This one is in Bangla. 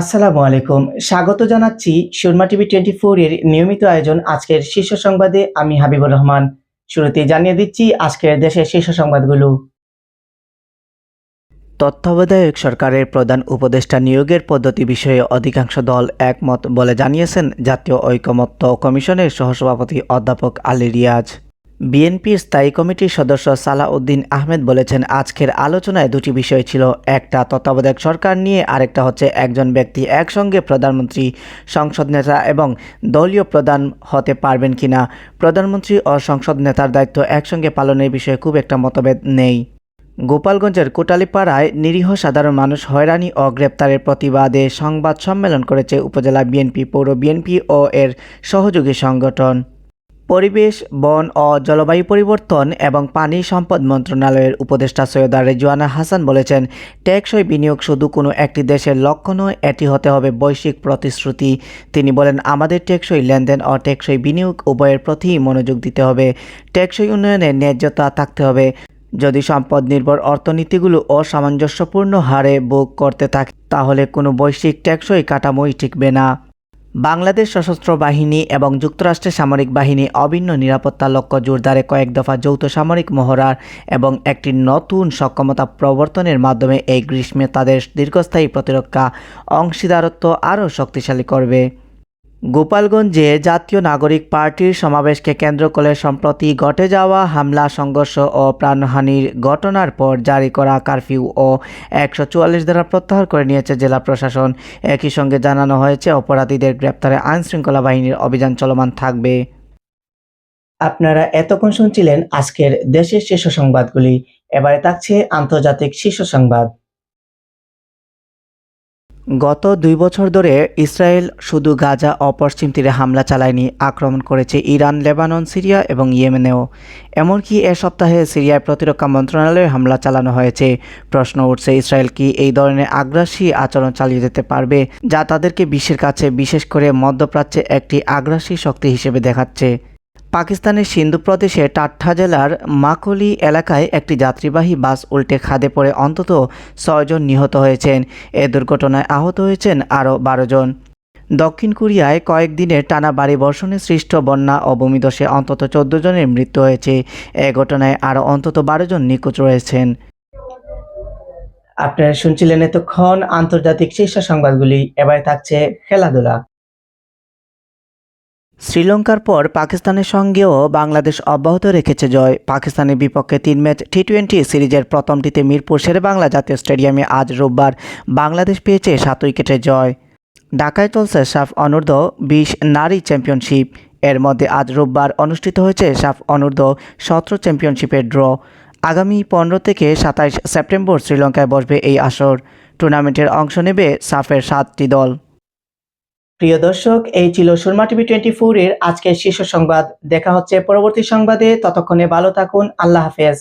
আসসালামু আলাইকুম। স্বাগত জানাচ্ছি সুরমা টিভি টোয়েন্টি এর নিয়মিত আয়োজন আজকের শীর্ষ সংবাদে। আমি হাবিবুর রহমান। শুরুতে জানিয়ে দিচ্ছি আজকের দেশের শীর্ষ সংবাদগুলো। তত্ত্বাবধায়ক সরকারের প্রধান উপদেষ্টা নিয়োগের পদ্ধতি বিষয়ে অধিকাংশ দল একমত বলে জানিয়েছেন জাতীয় ঐকমত্য কমিশনের সহসভাপতি অধ্যাপক আলী রিয়াজ। বিএনপির স্থায়ী কমিটির সদস্য সালাউদ্দিন আহমেদ বলেছেন, আজকের আলোচনায় দুটি বিষয় ছিল। একটা, তত্ত্বাবধায়ক সরকার নিয়ে, আরেকটা হচ্ছে একজন ব্যক্তি একসঙ্গে প্রধানমন্ত্রী, সংসদ নেতা এবং দলীয় প্রধান হতে পারবেন কিনা। প্রধানমন্ত্রী ও সংসদ নেতার দায়িত্ব একসঙ্গে পালনের বিষয়ে খুব একটা মতভেদ নেই। গোপালগঞ্জের কোটালীপাড়ায় নিরীহ সাধারণ মানুষ হয়রানি ও গ্রেপ্তারের প্রতিবাদে সংবাদ সম্মেলন করেছে উপজেলা বিএনপি, পৌর বিএনপি ও এর সহযোগী সংগঠন। পরিবেশ, বন ও জলবায়ু পরিবর্তন এবং পানি সম্পদ মন্ত্রণালয়ের উপদেষ্টা সৈয়দা রেজওয়ানা হাসান বলেছেন, টেকসই বিনিয়োগ শুধু কোনো একটি দেশের লক্ষ্য নয়, এটি হতে হবে বৈশ্বিক প্রতিশ্রুতি। তিনি বলেন, আমাদের টেকসই লেনদেন ও টেকসই বিনিয়োগ উভয়ের প্রতি মনোযোগ দিতে হবে। টেকসই উন্নয়নে ন্যায্যতা থাকতে হবে। যদি সম্পদ নির্ভর অর্থনীতিগুলো অসামঞ্জস্যপূর্ণ হারে ভোগ করতে থাকে, তাহলে কোনো বৈশ্বিক টেকসই কাঠামোই টিকবে না। বাংলাদেশ সশস্ত্র বাহিনী এবং যুক্তরাষ্ট্রের সামরিক বাহিনী অভিন্ন নিরাপত্তা লক্ষ্য জোরদারে কয়েক দফা যৌথ সামরিক মহড়ার এবং একটি নতুন সক্ষমতা প্রবর্তনের মাধ্যমে এই গ্রীষ্মে তাদের দীর্ঘস্থায়ী প্রতিরক্ষা অংশীদারত্ব আরও শক্তিশালী করবে। গোপালগঞ্জে জাতীয় নাগরিক পার্টির সমাবেশকে কেন্দ্র করে সম্প্রতি ঘটে যাওয়া হামলা, সংঘর্ষ ও প্রাণহানির ঘটনার পর জারি করা কারফিউ ও একশো চুয়াল্লিশ ধারা প্রত্যাহার করে নিয়েছে জেলা প্রশাসন। একই সঙ্গে জানানো হয়েছে, অপরাধীদের গ্রেপ্তারে আইনশৃঙ্খলা বাহিনীর অভিযান চলমান থাকবে। আপনারা এতক্ষণ শুনছিলেন আজকের দেশের শীর্ষ সংবাদগুলি। এবারে থাকছে আন্তর্জাতিক শীর্ষ সংবাদ। গত দুই বছর ধরে ইসরায়েল শুধু গাজা ও পশ্চিম তীরে হামলা চালায়নি, আক্রমণ করেছে ইরান, লেবানন, সিরিয়া এবং ইয়েমেনেও। এমনকি এ সপ্তাহে সিরিয়ায় প্রতিরক্ষা মন্ত্রণালয়ে হামলা চালানো হয়েছে। প্রশ্ন উঠছে, ইসরায়েল কি এই ধরনের আগ্রাসী আচরণ চালিয়ে যেতে পারবে, যা তাদেরকে বিশ্বের কাছে বিশেষ করে মধ্যপ্রাচ্যে একটি আগ্রাসী শক্তি হিসেবে দেখাচ্ছে? পাকিস্তানের সিন্ধু প্রদেশে টাট্টা জেলার মাকলি এলাকায় একটি যাত্রীবাহী বাস উল্টে খাদে পড়ে অন্তত ছয়জন নিহত হয়েছেন। এ দুর্ঘটনায় আহত হয়েছেন আরও বারো জন। দক্ষিণ কোরিয়ায় কয়েকদিনের টানা বাড়ি বর্ষণে সৃষ্ট বন্যা ও ভূমিধসে অন্তত চোদ্দ জনের মৃত্যু হয়েছে। এ ঘটনায় আরও অন্তত বারো জন নিখোঁজ রয়েছেন। আপনারা শুনছিলেন এতক্ষণ আন্তর্জাতিক শীর্ষ সংবাদগুলি। এবারে থাকছে খেলাধুলা। শ্রীলঙ্কার পর পাকিস্তানের সঙ্গেও বাংলাদেশ অব্যাহত রেখেছে জয়। পাকিস্তানের বিপক্ষে তিন ম্যাচ টি টোয়েন্টি সিরিজের প্রথমটিতে মিরপুর শেরেবাংলা জাতীয় স্টেডিয়ামে আজ রোববার বাংলাদেশ পেয়েছে সাত উইকেটে জয়। ঢাকায় চলছে সাফ অনূর্ধ্ব বিশ নারী চ্যাম্পিয়নশিপ। এর মধ্যে আজ রোববার অনুষ্ঠিত হয়েছে সাফ অনূর্ধ্ব সতেরো চ্যাম্পিয়নশিপের ড্র। আগামী পনেরো থেকে সাতাইশ সেপ্টেম্বর শ্রীলঙ্কায় বসবে এই আসর। টুর্নামেন্টের অংশ নেবে সাফের সাতটি দল। প্রিয় দর্শক, এই ছিল সুরমা টিভি টোয়েন্টি ফোর এর আজকের শীর্ষ সংবাদ। দেখা হচ্ছে পরবর্তী সংবাদে। ততক্ষণে ভালো থাকুন। আল্লাহ হাফেজ।